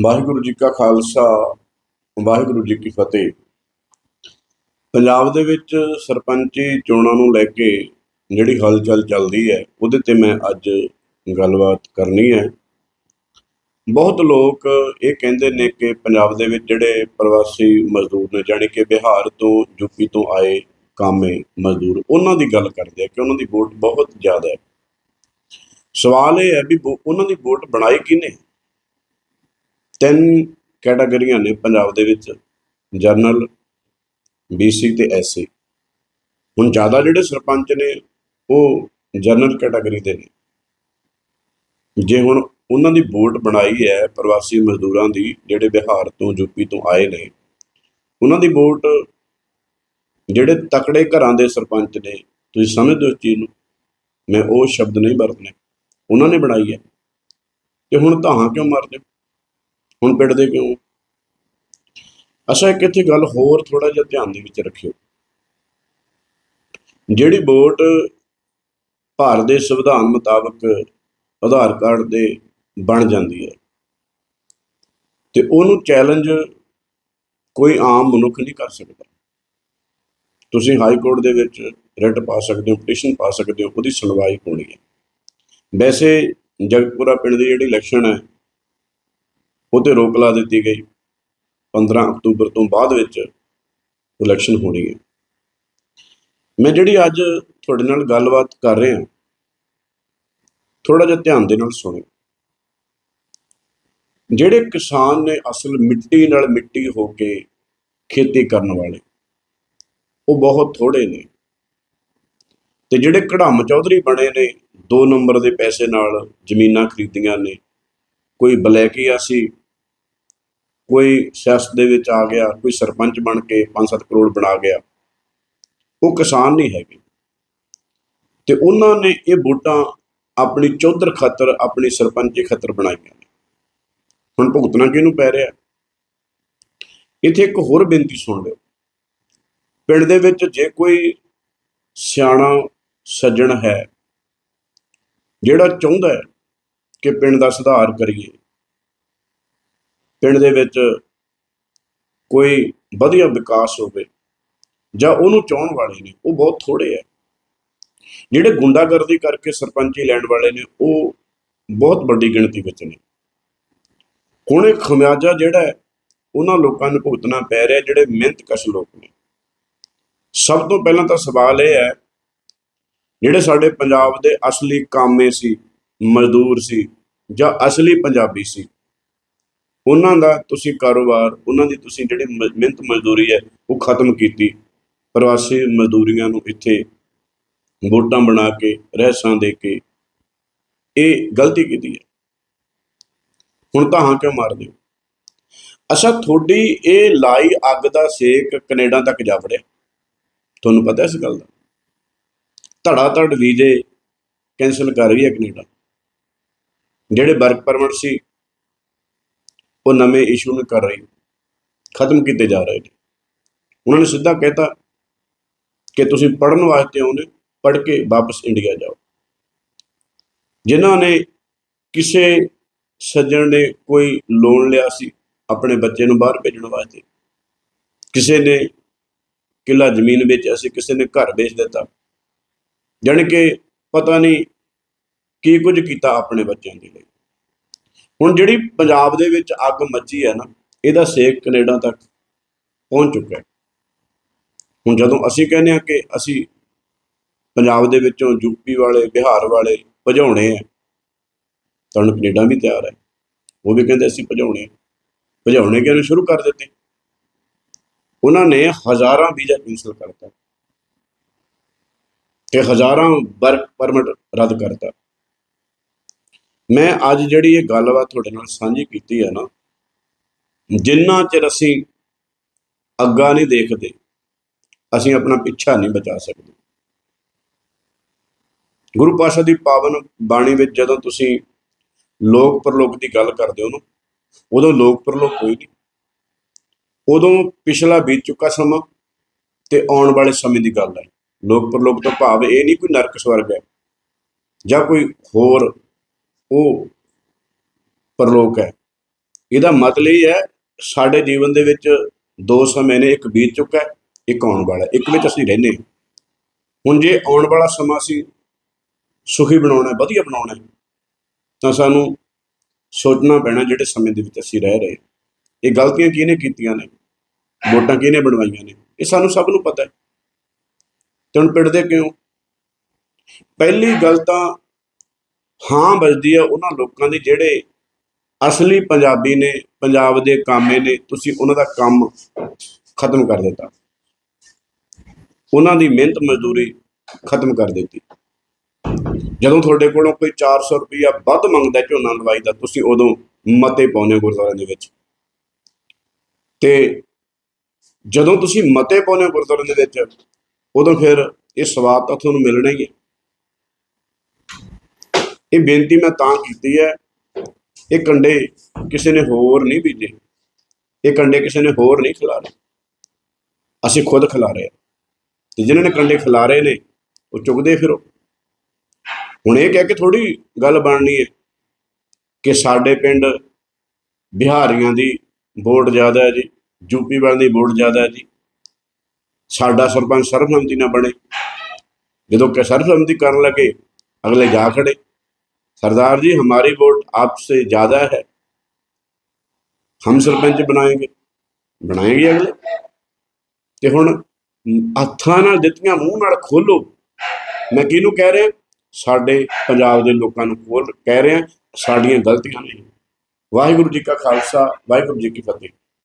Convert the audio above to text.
ਵਾਹਿਗੁਰੂ ਜੀ ਕਾ ਖਾਲਸਾ, ਵਾਹਿਗੁਰੂ ਜੀ ਕੀ ਫਤਿਹ। ਪੰਜਾਬ ਦੇ ਵਿੱਚ ਸਰਪੰਚੀ ਚੋਣਾਂ ਨੂੰ ਲੈ ਕੇ ਜਿਹੜੀ ਹਲਚਲ ਚੱਲਦੀ ਹੈ, ਉਹਦੇ ਤੇ ਮੈਂ ਅੱਜ ਗੱਲਬਾਤ ਕਰਨੀ ਹੈ। ਬਹੁਤ ਲੋਕ ਇਹ ਕਹਿੰਦੇ ਨੇ ਕਿ ਪੰਜਾਬ ਦੇ ਵਿੱਚ ਜਿਹੜੇ ਪ੍ਰਵਾਸੀ ਮਜ਼ਦੂਰ ਨੇ, ਜਾਣੀ ਕਿ ਬਿਹਾਰ ਤੋਂ, ਯੂਪੀ ਤੋਂ ਆਏ ਕਾਮੇ ਮਜ਼ਦੂਰ, ਉਹਨਾਂ ਦੀ ਗੱਲ ਕਰਦੇ ਆ ਕਿ ਉਹਨਾਂ ਦੀ ਵੋਟ ਬਹੁਤ ਜ਼ਿਆਦਾ ਹੈ। ਸਵਾਲ ਇਹ ਹੈ ਵੀ ਵੋ- ਉਹਨਾਂ ਦੀ ਵੋਟ ਬਣਾਈ ਕਿਹਨੇ? ਤਿੰਨ ਕੈਟਾਗਰੀਆਂ ਨੇ ਪੰਜਾਬ ਦੇ ਵਿੱਚ ਜਰਨਲ ਬੀਸੀ ਤੇ ਐਸਸੀ ਹੁਣ ਜ਼ਿਆਦਾ ਜਿਹੜੇ ਸਰਪੰਚ ਨੇ, ਉਹ ਜਰਨਲ ਕੈਟਾਗਰੀ ਦੇ ਨੇ। ਜੇ ਹੁਣ ਉਹਨਾਂ ਦੀ ਵੋਟ ਬਣਾਈ ਹੈ ਪ੍ਰਵਾਸੀ ਮਜ਼ਦੂਰਾਂ ਦੀ, ਜਿਹੜੇ ਬਿਹਾਰ ਤੋਂ ਯੂਪੀ ਤੋਂ ਆਏ ਨੇ, ਉਹਨਾਂ ਦੀ ਵੋਟ ਜਿਹੜੇ ਤਕੜੇ ਘਰਾਂ ਦੇ ਸਰਪੰਚ ਨੇ, ਤੁਸੀਂ ਸਮਝਦੇ ਹੋ ਇਸ ਚੀਜ਼ ਨੂੰ, ਮੈਂ ਉਹ ਸ਼ਬਦ ਨਹੀਂ ਵਰਤਨੇ। ਉਹਨਾਂ ਨੇ ਬਣਾਈ ਹੈ। ਤੇ ਹੁਣ ਧਾਹਾਂ ਕਿਉਂ ਮਾਰਦੇ ਹੁਣ ਪਿੰਡ ਦੇ ਕਿਉਂ? ਅਸਾਂ ਇੱਕ ਇੱਥੇ ਗੱਲ ਹੋਰ ਥੋੜਾ ਜਿਹਾ ਧਿਆਨ ਦੇ ਵਿੱਚ ਰੱਖਿਓ। ਜਿਹੜੀ ਵੋਟ ਭਾਰਤ ਦੇ ਸੰਵਿਧਾਨ ਮੁਤਾਬਕ ਆਧਾਰ ਕਾਰਡ ਦੇ ਬਣ ਜਾਂਦੀ ਹੈ ਤੇ ਉਹਨੂੰ ਚੈਲੰਜ ਕੋਈ ਆਮ ਮਨੁੱਖ ਨਹੀਂ ਕਰ ਸਕਦਾ। ਤੁਸੀਂ ਹਾਈ ਕੋਰਟ ਦੇ ਵਿੱਚ ਰਿਟ ਪਾ ਸਕਦੇ ਹੋ, ਪਟੀਸ਼ਨ ਪਾ ਸਕਦੇ ਹੋ, ਉਹਦੀ ਸੁਣਵਾਈ ਹੋਣੀ ਹੈ। ਵੈਸੇ ਜਗਤਪੁਰਾ ਪਿੰਡ ਦੀ ਜਿਹੜੀ ਇਲੈਕਸ਼ਨ ਹੈ ਉਹ ਤੇ ਰੋਕ ਲਾ ਦਿੱਤੀ ਗਈ। 15 ਅਕਤੂਬਰ ਤੋਂ ਬਾਅਦ ਵਿੱਚ ਇਲੈਕਸ਼ਨ ਹੋਣੀ ਹੈ। ਮੈਂ ਜਿਹੜੀ ਅੱਜ ਤੁਹਾਡੇ ਨਾਲ ਗੱਲਬਾਤ ਕਰ ਰਿਹਾ ਥੋੜਾ ਜਿਹਾ ਧਿਆਨ ਦੇ ਨਾਲ ਸੁਣਿਓ। ਜਿਹੜੇ ਕਿਸਾਨ ਨੇ ਅਸਲ ਮਿੱਟੀ ਨਾਲ ਮਿੱਟੀ ਹੋ ਕੇ ਖੇਤੀ ਕਰਨ ਵਾਲੇ, ਉਹ ਬਹੁਤ ਥੋੜੇ ਨੇ। ਤੇ ਜਿਹੜੇ ਕਢਾਮ ਚੌਧਰੀ ਬਣੇ ਨੇ 2 ਨੰਬਰ ਦੇ ਪੈਸੇ ਨਾਲ ਜ਼ਮੀਨਾਂ ਖਰੀਦੀਆਂ ਨੇ, ਕੋਈ ਬਲੈਕੀਆ ਸੀ ਕੋਈ ਸਿਆਸਤ ਦੇ ਵਿੱਚ ਆ ਗਿਆ, ਕੋਈ ਸਰਪੰਚ ਬਣ ਕੇ 5-7 ਕਰੋੜ ਬਣਾ ਗਿਆ, ਉਹ ਕਿਸਾਨ ਨਹੀਂ ਹੈਗੇ। ਤੇ ਉਹਨਾਂ ਨੇ ਇਹ ਵੋਟਾਂ ਆਪਣੀ ਚੌਧਰ ਖਾਤਰ, ਆਪਣੀ ਸਰਪੰਚੀ ਖਾਤਰ ਬਣਾਈਆਂ ਨੇ। ਹੁਣ ਭੁਗਤਣਾ ਕਿਹਨੂੰ ਪੈ ਰਿਹਾ? ਇੱਥੇ ਇੱਕ ਹੋਰ ਬੇਨਤੀ ਸੁਣ ਲਿਓ। ਪਿੰਡ ਦੇ ਵਿੱਚ ਜੇ ਕੋਈ ਸਿਆਣਾ ਸੱਜਣ ਹੈ, ਜਿਹੜਾ ਚਾਹੁੰਦਾ ਹੈ ਕਿ ਪਿੰਡ ਦਾ ਸੁਧਾਰ ਕਰੀਏ ਪਿੰਡ ਦੇ ਵਿੱਚ ਕੋਈ ਵਧੀਆ ਵਿਕਾਸ ਹੋਵੇ ਜਾਂ ਉਹਨੂੰ ਚਾਹਣ ਵਾਲੇ ਨੇ, ਉਹ ਬਹੁਤ ਥੋੜੇ ਹੈ ਜਿਹੜੇ ਗੁੰਡਾਗਰਦੀ ਕਰਕੇ ਸਰਪੰਚੀ ਲੈਣ ਵਾਲੇ ਨੇ, ਉਹ ਬਹੁਤ ਵੱਡੀ ਗਿਣਤੀ ਵਿੱਚ ਨੇ। ਹੁਣ ਇਹ ਖਮਿਆਜਾ ਜਿਹੜਾ ਹੈ, ਉਹਨਾਂ ਲੋਕਾਂ ਨੂੰ ਭੁਗਤਣਾ ਪੈ ਰਿਹਾ, ਜਿਹੜੇ ਮਿਹਨਤਕਸ਼ ਲੋਕ ਨੇ। ਸਭ ਤੋਂ ਪਹਿਲਾਂ ਤਾਂ ਸਵਾਲ ਇਹ ਹੈ, ਜਿਹੜੇ ਸਾਡੇ ਪੰਜਾਬ ਦੇ ਅਸਲੀ ਕਾਮੇ ਸੀ, ਮਜ਼ਦੂਰ ਸੀ ਜਾਂ ਅਸਲੀ ਪੰਜਾਬੀ ਸੀ ਉਹਨਾਂ ਦਾ ਤੁਸੀਂ ਕਾਰੋਬਾਰ, ਉਹਨਾਂ ਦੀ ਤੁਸੀਂ ਜਿਹੜੀ ਮ- ਮਿਹਨਤ ਮਜ਼ਦੂਰੀ ਹੈ, ਉਹ ਖਤਮ ਕੀਤੀ। ਪ੍ਰਵਾਸੀ ਮਜ਼ਦੂਰੀਆਂ ਨੂੰ ਇੱਥੇ ਵੋਟਾਂ ਬਣਾ ਕੇ, ਰਹਿਸਾਂ ਦੇ ਕੇ, ਇਹ ਗਲਤੀ ਕੀਤੀ ਹੈ। ਹੁਣ ਤਾਂ ਹਾਂ ਕਿਉਂ ਮਾਰਦੇ ਹੋ? ਅੱਛਾ, ਤੁਹਾਡੀ ਇਹ ਲਾਈ ਅੱਗ ਦਾ ਸੇਕ ਕੈਨੇਡਾ ਤੱਕ ਜਾ ਵੜਿਆ। ਤੁਹਾਨੂੰ ਪਤਾ ਇਸ ਗੱਲ ਦਾ? ਧੜਾ ਧੜ ਵੀਜ਼ੇ ਕੈਂਸਲ ਕਰ ਰਹੀ ਹੈ ਕੈਨੇਡਾ। ਜਿਹੜੇ ਵਰਕ ਪਰਮਿਟ ਸੀ ਉਹ ਨਵੇਂ ਇਸ਼ੂ ਨੂੰ ਕਰ ਰਹੀ ਖਤਮ ਕੀਤੇ ਜਾ ਰਹੇ ਨੇ। ਉਹਨਾਂ ਨੇ ਸਿੱਧਾ ਕਹਿਤਾ ਕਿ ਤੁਸੀਂ ਪੜਨ ਵਾਸਤੇ ਆਉਂਦੇ ਪੜ ਕੇ ਵਾਪਸ ਇੰਡੀਆ ਜਾਓ। ਜਿਨ੍ਹਾਂ ਨੇ ਕਿਸੇ ਸੱਜਣ ਨੇ ਕੋਈ ਲੋਨ ਲਿਆ ਸੀ ਆਪਣੇ ਬੱਚੇ ਨੂੰ ਬਾਹਰ ਭੇਜਣ ਵਾਸਤੇ, ਕਿਸੇ ਨੇ ਕਿੱਲਾ ਜ਼ਮੀਨ ਵੇਚਿਆ ਸੀ, ਕਿਸੇ ਨੇ ਘਰ ਵੇਚ ਦਿੱਤਾ, ਜਾਣੀ ਕਿ ਪਤਾ ਨਹੀਂ ਕੀ ਕੁਝ ਕੀਤਾ ਆਪਣੇ ਬੱਚਿਆਂ ਦੇ ਲਈ। ਹੁਣ ਜਿਹੜੀ ਪੰਜਾਬ ਦੇ ਵਿੱਚ ਅੱਗ ਮੱਚੀ ਹੈ ਨਾ, ਇਹਦਾ ਸੇਕ ਕੈਨੇਡਾ ਤੱਕ ਪਹੁੰਚ ਚੁੱਕਾ ਹੈ। ਹੁਣ ਜਦੋਂ ਅਸੀਂ ਕਹਿੰਦੇ ਹਾਂ ਕਿ ਅਸੀਂ ਪੰਜਾਬ ਦੇ ਵਿੱਚੋਂ ਯੂਪੀ ਵਾਲੇ, ਬਿਹਾਰ ਵਾਲੇ ਭਜਾਉਣੇ ਆ, ਤਾਂ ਹੁਣ ਕੈਨੇਡਾ ਵੀ ਤਿਆਰ ਹੈ। ਉਹ ਵੀ ਕਹਿੰਦੇ ਅਸੀਂ ਭਜਾਉਣੇ ਆ। ਭਜਾਉਣੇ ਕਿਉਂ ਸ਼ੁਰੂ ਕਰ ਦਿੱਤੇ। ਉਹਨਾਂ ਨੇ ਹਜ਼ਾਰਾਂ ਵੀਜ਼ਾ ਕੈਂਸਲ ਕਰਤਾ। ਤੇ ਹਜ਼ਾਰਾਂ ਵਰਕ ਪਰਮਿਟ ਰੱਦ ਕਰਤਾ। ਮੈਂ ਅੱਜ ਜਿਹੜੀ ਇਹ ਗੱਲਬਾਤ ਤੁਹਾਡੇ ਨਾਲ ਸਾਂਝੀ ਕੀਤੀ ਹੈ ਨਾ, ਜਿੰਨਾ ਚਿਰ ਅਸੀਂ ਅੱਗਾ ਨਹੀਂ ਦੇਖਦੇ, ਅਸੀਂ ਆਪਣਾ ਪਿੱਛਾ ਨਹੀਂ ਬਚਾ ਸਕਦੇ। ਗੁਰੂ ਪਾਸ਼ਾ ਦੀ ਪਾਵਨ ਬਾਣੀ ਵਿੱਚ ਜਦੋਂ ਤੁਸੀਂ ਲੋਕ ਪਰਲੋਕ ਦੀ ਗੱਲ ਕਰਦੇ ਹੋ ਨਾ, ਉਦੋਂ ਲੋਕ ਪਰਲੋਕ ਕੋਈ ਨਹੀਂ। ਉਦੋਂ ਪਿਛਲਾ ਬੀਤ ਚੁੱਕਾ ਸਮਾਂ ਤੇ ਆਉਣ ਵਾਲੇ ਸਮੇਂ ਦੀ ਗੱਲ ਹੈ। ਲੋਕ ਪਰਲੋਕ ਤੋਂ ਭਾਵ ਇਹ ਨਹੀਂ ਕੋਈ ਨਰਕ ਸਵਰਗ ਹੈ ਜਾਂ ਕੋਈ ਹੋਰ ਉਹ ਪਰਲੋਕ ਹੈ। ਇਹਦਾ ਮਤਲਬ ਇਹ ਹੈ, ਸਾਡੇ ਜੀਵਨ ਦੇ ਵਿੱਚ ਦੋ ਸਮੇਂ ਨੇ, ਇੱਕ ਬੀਤ ਚੁੱਕਾ ਹੈ, ਇੱਕ ਆਉਣ ਵਾਲਾ ਇੱਕ ਵਿੱਚ ਅਸੀਂ ਰਹਿੰਦੇ ਹਾਂ। ਹੁਣ ਜੇ ਆਉਣ ਵਾਲਾ ਸਮਾਂ ਅਸੀਂ ਸੁਖੀ ਬਣਾਉਣਾ ਵਧੀਆ ਬਣਾਉਣਾ ਤਾਂ ਸਾਨੂੰ ਸੋਚਣਾ ਪੈਣਾ ਜਿਹੜੇ ਸਮੇਂ ਦੇ ਵਿੱਚ ਅਸੀਂ ਰਹਿ ਰਹੇ ਇਹ ਗਲਤੀਆਂ ਕਿਹਨੇ ਕੀਤੀਆਂ ਨੇ? ਵੋਟਾਂ ਕਿਹਨੇ ਬਣਵਾਈਆਂ ਨੇ? ਇਹ ਸਾਨੂੰ ਸਭ ਨੂੰ ਪਤਾ ਹੈ। ਤੇ ਹੁਣ ਪਿੜਦੇ ਕਿਉਂ? ਪਹਿਲੀ ਗੱਲ ਤਾਂ ਹਾਂ ਵੱਜਦੀ ਹੈ ਉਹਨਾਂ ਲੋਕਾਂ ਦੀ ਜਿਹੜੇ ਅਸਲੀ ਪੰਜਾਬੀ ਨੇ, ਪੰਜਾਬ ਦੇ ਕਾਮੇ ਨੇ, ਤੁਸੀਂ ਉਹਨਾਂ ਦਾ ਕੰਮ ਖਤਮ ਕਰ ਦਿੱਤਾ। ਉਹਨਾਂ ਦੀ ਮਿਹਨਤ ਮਜ਼ਦੂਰੀ ਖਤਮ ਕਰ ਦਿੱਤੀ। ਜਦੋਂ ਤੁਹਾਡੇ ਕੋਲੋਂ ਕੋਈ 400 ਰੁਪਈਆ ਵੱਧ ਮੰਗਦਾ ਝੋਨਾ ਲਵਾਈ ਦਾ, ਤੁਸੀਂ ਉਦੋਂ ਮਤੇ ਪਾਉਂਦੇ ਹੋ ਗੁਰਦੁਆਰਿਆਂ ਦੇ ਵਿੱਚ। ਤੇ ਜਦੋਂ ਤੁਸੀਂ ਮਤੇ ਪਾਉਂਦੇ ਹੋ ਗੁਰਦੁਆਰਿਆਂ ਦੇ ਵਿੱਚ, ਉਦੋਂ ਫਿਰ ਇਹ ਸਵਾਦ ਤਾਂ ਤੁਹਾਨੂੰ ਮਿਲਣਾ ਹੀ ਹੈ। ਇਹ ਬੇਨਤੀ ਮੈਂ ਤਾਂ ਕੀਤੀ ਹੈ, ਇਹ ਕੰਡੇ ਕਿਸੇ ਨੇ ਹੋਰ ਨਹੀਂ ਬੀਜੇ। ਇਹ ਕੰਡੇ ਕਿਸੇ ਨੇ ਹੋਰ ਨਹੀਂ ਖਿਲਾਰੇ। ਅਸੀਂ ਖੁਦ ਖਿਲਾਰੇ ਹਾਂ। ਤੇ ਜਿਨ੍ਹਾਂ ਨੇ ਕੰਡੇ ਖਿਲਾਰੇ ਨੇ, ਉਹ ਚੁਗਦੇ ਫਿਰੋ। ਹੁਣ ਇਹ ਕਹਿ ਕੇ ਥੋੜੀ ਗੱਲ ਬਣਨੀ ਹੈ ਕਿ ਸਾਡੇ ਪਿੰਡ ਬਿਹਾਰੀਆਂ ਦੀ ਵੋਟ ਜ਼ਿਆਦਾ ਹੈ ਜੀ, ਯੂਪੀ ਵਾਲਿਆਂ ਦੀ ਵੋਟ ਜ਼ਿਆਦਾ ਹੈ ਜੀ। ਸਾਡਾ ਸਰਪੰਚ ਸਰਬਸੰਮਤੀ ਨਾਲ ਬਣੇ। ਜਦੋਂ ਕਿ ਸਰਬਸੰਮਤੀ ਕਰਨ ਲੱਗੇ, ਅਗਲੇ ਜਾ ਖੜੇ। सरदार जी हमारी वोट आपसे ज़्यादा है हम ਸਰਪੰਚ ਬਣਾਏਗੇ ਬਣਾਏਗੇ ਅਗਲੇ ਤੇ ਹੁਣ ਹੱਥਾਂ ਨਾਲ ਦਿੱਤੀਆਂ ਮੂੰਹ ਨਾਲ ਖੋਲੋ ਮੈਂ ਕਿਹਨੂੰ ਕਹਿ ਰਿਹਾ ਸਾਡੇ ਪੰਜਾਬ ਦੇ ਲੋਕਾਂ ਨੂੰ ਖੋਲ ਕਹਿ ਰਿਹਾ ਸਾਡੀਆਂ ਗਲਤੀਆਂ ਨੇ ਵਾਹਿਗੁਰੂ ਜੀ ਕਾ ਖਾਲਸਾ ਵਾਹਿਗੁਰੂ ਜੀ ਕੀ ਫਤਿਹ